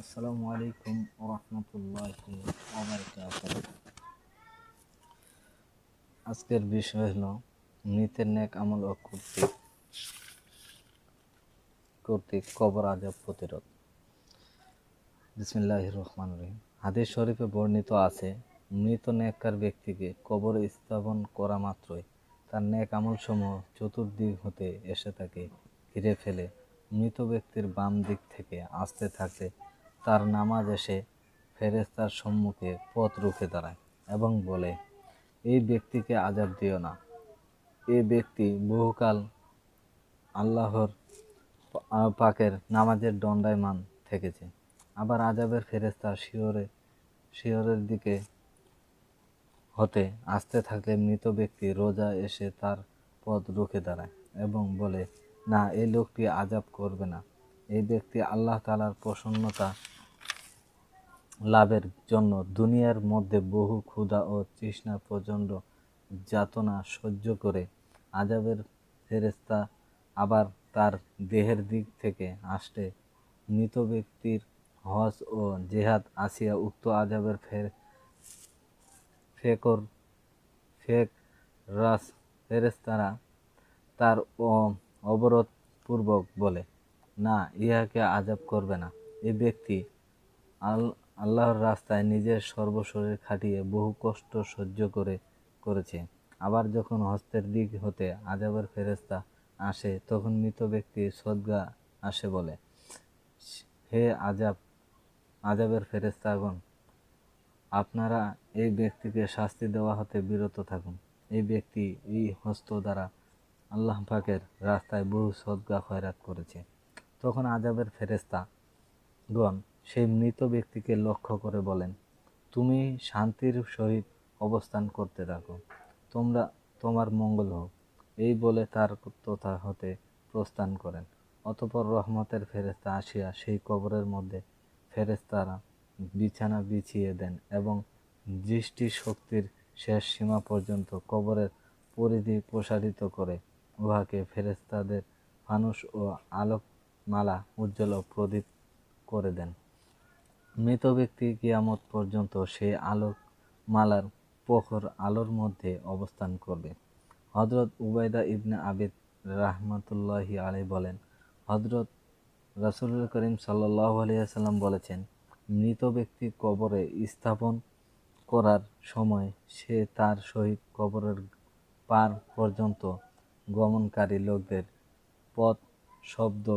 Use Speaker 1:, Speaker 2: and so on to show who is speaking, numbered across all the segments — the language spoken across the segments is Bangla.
Speaker 1: আসসালামু আলাইকুম রহমতুল্লাহি আজকের বিষয় হলো মৃতের নেক আমল ও কর্তৃক কর্তৃক কবর আজাব প্রতিরোধ। বিসমিল্লাহ রহমান রহিম। হাদিস শরীফে বর্ণিত আছে, মৃত নেককার ব্যক্তিকে কবর স্থাপন করা মাত্রই তার নেক আমলসমূহ চতুর্দিক হতে এসে তাকে ঘিরে ফেলে। মৃত ব্যক্তির বাম দিক থেকে আসতে থাকতে তার নামাজ এসে ফেরেস্তার সম্মুখে পথ রুখে দাঁড়ায় এবং বলে, এই ব্যক্তিকে আজাব দিও না। এ ব্যক্তি বহুকাল আল্লাহর পাকের নামাজের দণ্ডায়মান থেকেছে। আবার আজাবের ফেরেস্তা শিওরে, শিওরের দিকে হতে আসতে থাকলে মৃত ব্যক্তি রোজা এসে তার পথ রুখে দাঁড়ায় এবং বলে, না এই লোকটি আজাব করবে না। এই ব্যক্তি আল্লাহ তালার প্রসন্নতা লাভের জন্য দুনিয়ার মধ্যে বহু ক্ষুধা ও তৃষ্ণা প্রচণ্ড যাতনা সহ্য করে আজাবের ফেরেস্তা আবার তার দেহের দিক থেকে আসতে মৃত ব্যক্তির হজ ও জেহাদ আসিয়া উক্ত আজাবের ফের, ফেকর ফেক রাস ফেরেস্তারা তার অবরোধপূর্বক বলে না, ইহাকে আজাব করবে না। এই ব্যক্তি আল, আল্লাহর রাস্তায় নিজের সর্বশরীর খাটিয়ে বহু কষ্ট সহ্য করে, করেছে। আবার যখন হস্তের দিক হতে আজাবের ফেরেস্তা আসে, তখন মৃত ব্যক্তি সদ্গা আসে বলে, হে আজাব, আজাবের ফেরেস্তাগণ আপনারা এই ব্যক্তিকে শাস্তি দেওয়া হতে বিরত থাকুন। এই ব্যক্তি এই হস্ত দ্বারা আল্লাহ পাকের রাস্তায় বহু সদ্গা খয়রাত করেছে। তখন আজাবের ফেরেস্তা গণ সেই মৃত ব্যক্তিকে লক্ষ্য করে বলেন, তুমি শান্তির সহিত অবস্থান করতে থাকো। তোমরা তোমার মঙ্গল হোক। এই বলে তার তথা হতে প্রস্থান করেন। অতপর রহমতের ফেরেস্তা আসিয়া সেই কবরের মধ্যে ফেরেস্তারা বিছানা বিছিয়ে দেন এবং দৃষ্টি শক্তির শেষ সীমা পর্যন্ত কবরের পরিধি প্রসারিত করে উহাকে ফেরেস্তাদের ফানুষ ও আলোকমালা উজ্জ্বল ও প্রদীপ করে দেন। মৃত ব্যক্তি কিয়ামত পর্যন্ত সে আলোক মালার প্রখর আলোর মধ্যে অবস্থান করবে। হজরত উবায়দা ইবনে আবিদ রাহমাতুল্লাহি আলী বলেন হজরত রাসুল করিম সাল্লাহ আলিয়াল্লাম বলেছেন, মৃত ব্যক্তি কবরে স্থাপন করার সময় সে তার সহিত কবরের পার পর্যন্ত গমনকারী লোকদের পথ, শব্দ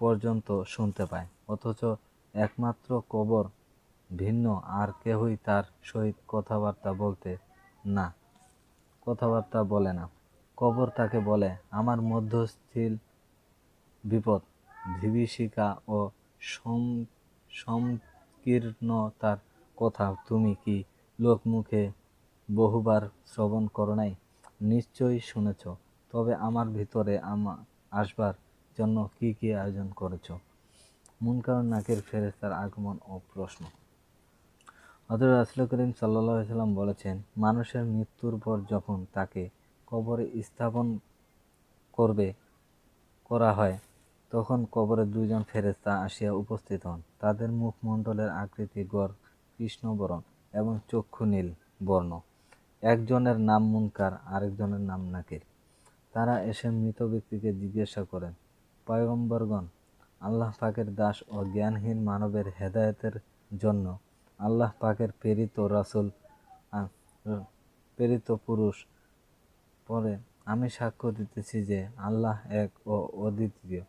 Speaker 1: পর্যন্ত শুনতে পায়। অথচ একমাত্র কবর ভিন্ন, আর কেহই তার সহিত কথাবার্তা বলতে না, কথাবার্তা বলে না। কবর তাকে বলে, আমার মধ্যস্থিল বিপদ বিভীষিকা ও সংকীর্ণতার কথা। তুমি কি লোকমুখে বহুবার শ্রবণ করো নাই? নিশ্চয়ই শুনেছ, তবে আমার ভিতরে আমা, আসবার জন্য কি কি আয়োজন করেছ? মুনকার নাকের ফেরেস্তার আগমন ও প্রশ্ন। হজরত রাসুল করিম সাল্লা সাল্লাম বলেছেন, মানুষের মৃত্যুর পর যখন তাকে কবরে স্থাপন করবে, করা হয়, তখন কবরে দুইজন ফেরেস্তা আসিয়া উপস্থিত হন। তাদের মুখমণ্ডলের আকৃতি গড়, কৃষ্ণবরণ এবং চক্ষু নীল বর্ণ। একজনের নাম মুনকার, আরেকজনের নাম নাকির। তারা এসে মৃত ব্যক্তিকে জিজ্ঞাসা করেন পয়গম্বরগণ, আল্লাহ পাকের দাস ও জ্ঞানহীন মানবের হেদায়তের জন্য আল্লাহ পাকের প্রেরিত রাসুল প্রেরিত পুরুষ পরে আমি সাক্ষ্য দিতেছি যে আল্লাহ এক ও অদ্বিতীয়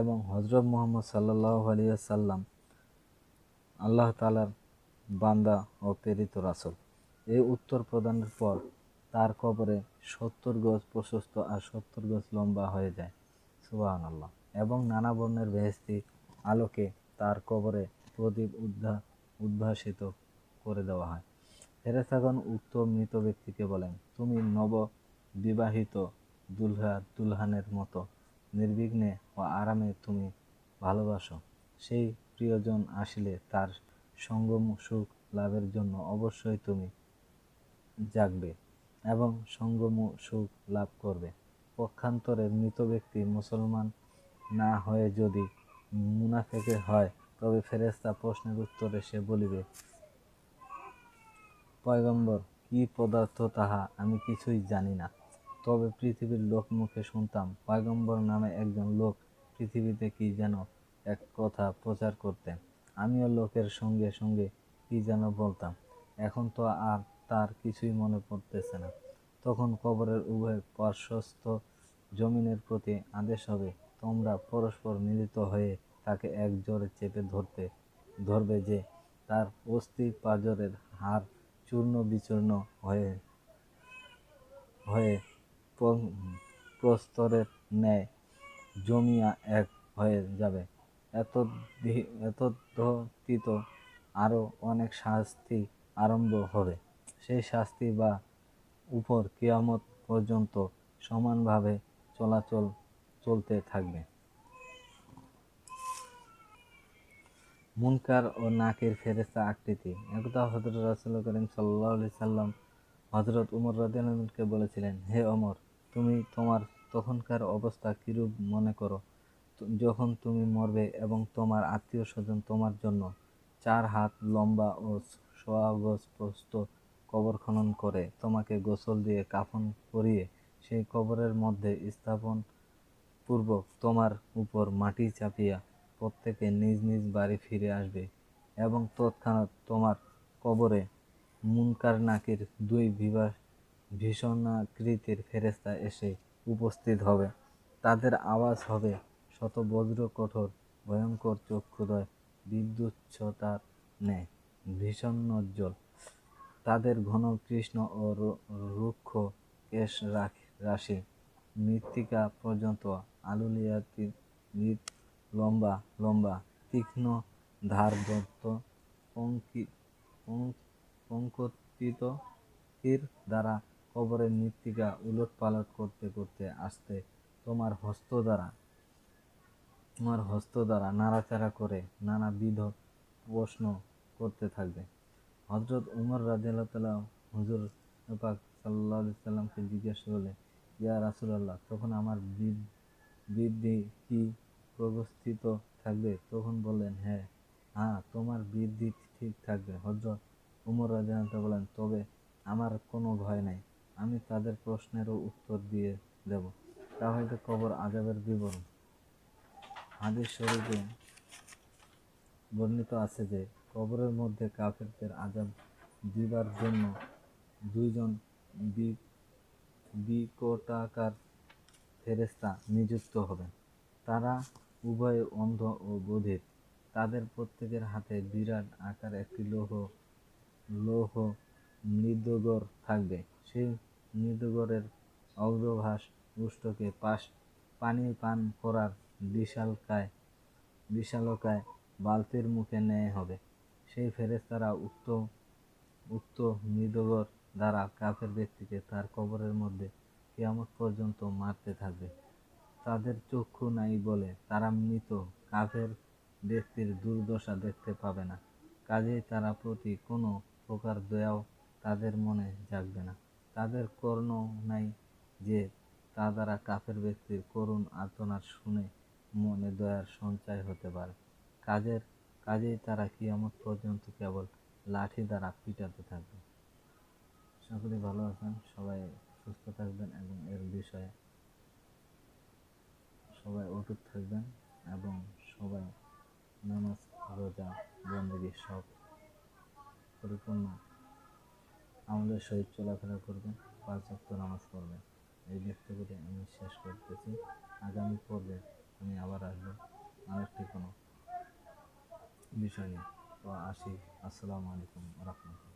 Speaker 1: এবং হজরত মোহাম্মদ সাল্লাহ আলিয়াল্লাম আল্লাহ তালার বান্দা ও প্রেরিত রাসুল। এই উত্তর প্রদানের পর তার কবরে সত্তর গজ প্রশস্ত আর সত্তর গজ লম্বা হয়ে যায়। সুবাহান আল্লাহ এবং নানা বর্ণের বেহেস্তি আলোকে তার কবরে প্রদীপ উদ্ভা উদ্ভাসিত করে দেওয়া হয়। ফেরেস্তাগণ উক্ত মৃত ব্যক্তিকে বলেন, তুমি নব বিবাহিত দুলহা, দুলহানের মতো। নির্বিঘ্নে ও আরামে তুমি ভালোবাসো। সেই প্রিয়জন আসিলে তার সঙ্গম সুখ লাভের জন্য অবশ্যই তুমি জাগবে এবং সঙ্গম সুখ লাভ করবে। পক্ষান্তরে মৃত ব্যক্তি মুসলমান না হয়ে যদি মুনাফেকে হয়, তবে ফেরেশতা প্রশ্নের উত্তরে সে বলিবে, পয়গম্বর, কি পদার্থ তাহা আমি কিছুই জানি না। তবে পৃথিবীর লোক মুখে শুনতাম, পয়গম্বর নামে একজন লোক পৃথিবীতে কি যেন এক কথা প্রচার করতেন। আমিও লোকের সঙ্গে সঙ্গে কি যেন বলতাম। এখন তো আর তার কিছুই মনে পড়তেছে না। তখন কবরের উভয় পার্শ্বস্থ জমিনের প্রতি আদেশ হবে, তোমরা পরস্পর মিলিত হয়ে তাকে এক জোরে চেপে ধরতে, ধরবে যে তার অস্থি পাজরের হাড় চূর্ণ বিচূর্ণ হয়ে হয়ে প্রস্তরের ন্যায় জমিয়া এক হয়ে যাবে। এত এতদ্যতীত আরও অনেক শাস্তি আরম্ভ হবে। সেই শাস্তি বা উপর কিয়ামত পর্যন্ত সমানভাবে চলাচল চলতে থাকবে। মুনকার ও নাকির ফেরেস্তা আকৃতি। একদা হজরত রাসুল করিম সাল্লাহ সাল্লাম হজরত উমর রাদিয়ানকে বলেছিলেন, হে অমর তুমি তোমার তখনকার অবস্থা কিরূপ মনে করো? যখন তুমি মরবে এবং তোমার আত্মীয় স্বজন তোমার জন্য চার হাত লম্বা ও সোয়া গজ প্রস্থ কবর খনন করে তোমাকে গোসল দিয়ে কাফন পরিয়ে সেই কবরের মধ্যে স্থাপন পূর্বক তোমার উপর মাটি চাপিয়া প্রত্যেকে নিজ নিজ বাড়ি ফিরে আসবে এবং তৎক্ষণাৎ তোমার কবরে মুনকার নাকির দুই বিবাহ ভীষণাকৃতির ফেরেস্তা এসে উপস্থিত হবে। তাদের আওয়াজ হবে শত বজ্র কঠোর, ভয়ঙ্কর চক্ষুদয়, বিদ্যুচ্ছতার ন্যায় ভীষণোজ্জ্বল তাদের ঘন কৃষ্ণ ও রুক্ষ কেশ রাখ- রাশি মৃত্তিকা পর্যন্ত আলুলিয়াতি মৃত লম্বা লম্বা, তীক্ষ্ণ ধারদত্ত পঙ্কি পং- পঙ্কতিত তীর দ্বারা কবরের মৃত্তিকা উলট পালট করতে করতে আসতে তোমার হস্ত দ্বারা, তোমার হস্ত দ্বারা নাড়াচাড়া করে নানাবিধ প্রশ্ন করতে থাকবে। হজরত উমর রাজিয়াল্লাহ হুজুর পাক সাল্লাহ সাল্লামকে জিজ্ঞেস করলে ইয়া রাসুলাল্লাহ, তখন আমার বৃদ্ধ- কি প্রবস্থিত থাকবে? তখন বললেন হ্যাঁ। হ্যাঁ তোমার বৃদ্ধি ঠিক থাকবে। হজরত উমর রাজিয়াল্লাহ বলেন, তবে আমার কোনো ভয় নাই। আমি তাদের প্রশ্নেরও উত্তর দিয়ে দেব। তা হয়তো কবর আজাবের বিবরণ। হাদিস শরীফে বর্ণিত আছে যে, কবরের মধ্যে কাফেরদের আজাব দিবার জন্য দুইজন বিকটাকার ফেরেস্তা নিযুক্ত হবেন। তারা উভয়ে অন্ধ ও বধির। তাদের প্রত্যেকের হাতে বিরাট আকার একটি লৌহ লৌহ মৃদগর থাকবে। সেই মৃদগরের অগ্রভাস উষ্টকে পাশ, পানি পান করার বিশালকায় বিশালকায় বালতির মুখে নেয় হবে। সেই ফেরেস্তারা উক্ত উক্ত মৃদগর দ্বারা কাফের ব্যক্তিকে তার কবরের মধ্যে কিয়ামত পর্যন্ত মারতে থাকবে। তাদের চক্ষু নাই বলে তারা মৃত। কাফের ব্যক্তির দুর্দশা দেখতে পাবে না। কাজেই তারা প্রতি কোনো প্রকার দয়াও তাদের মনে জাগবে না। তাদের কর্ণ নাই যে তা দ্বারা কাফের ব্যক্তির করুণ আর্তনাদ শুনে মনে দয়ার সঞ্চয় হতে পারে। কাজের, কাজেই তারা কিয়ামত পর্যন্ত কেবল লাঠি দ্বারা পিটাতে থাকবে। সকলে ভালো আছেন? সবাই সুস্থ থাকবেন এবং এর বিষয়ে সবাই অটুট থাকবেন এবং সবাই নামাজ, রোজা বন্দী সব পরিপূর্ণ আমাদের সহিত চলাফেরা করবেন, পাঁচ ওয়াক্ত নামাজ পড়বেন। এই ব্যক্ত করে আমি শেষ করতেছি। আগামী পর্বে আমি আবার আসব আরেকটি কোনো বিষয় নিয়ে। তো আসি। আসসালামু আলাইকুম রহমতুল্লাহ।